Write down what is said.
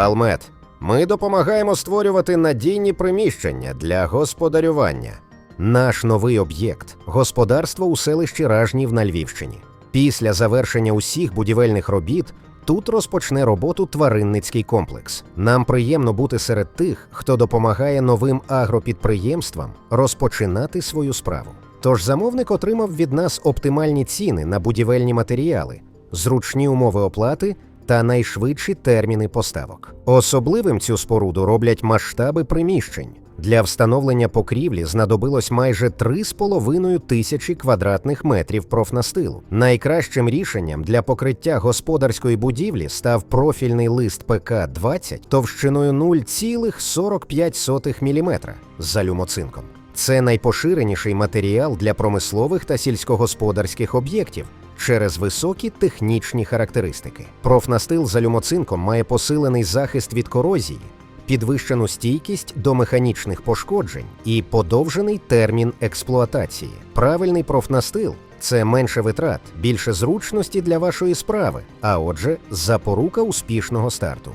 Алмет. Ми допомагаємо створювати надійні приміщення для господарювання. Наш новий об'єкт господарство у селищі Ражнів на Львівщині. Після завершення усіх будівельних робіт тут розпочне роботу тваринницький комплекс. Нам приємно бути серед тих, хто допомагає новим агропідприємствам розпочинати свою справу. Тож замовник отримав від нас оптимальні ціни на будівельні матеріали, зручні умови оплати та найшвидші терміни поставок. Особливим цю споруду роблять масштаби приміщень. Для встановлення покрівлі знадобилось майже 3,5 тисячі квадратних метрів профнастилу. Найкращим рішенням для покриття господарської будівлі став профільний лист ПК-20 товщиною 0,45 мм з алюмоцинком. Це найпоширеніший матеріал для промислових та сільськогосподарських об'єктів через високі технічні характеристики. Профнастил з алюмоцинком має посилений захист від корозії, підвищену стійкість до механічних пошкоджень і подовжений термін експлуатації. Правильний профнастил це менше витрат, більше зручності для вашої справи, а отже, запорука успішного старту.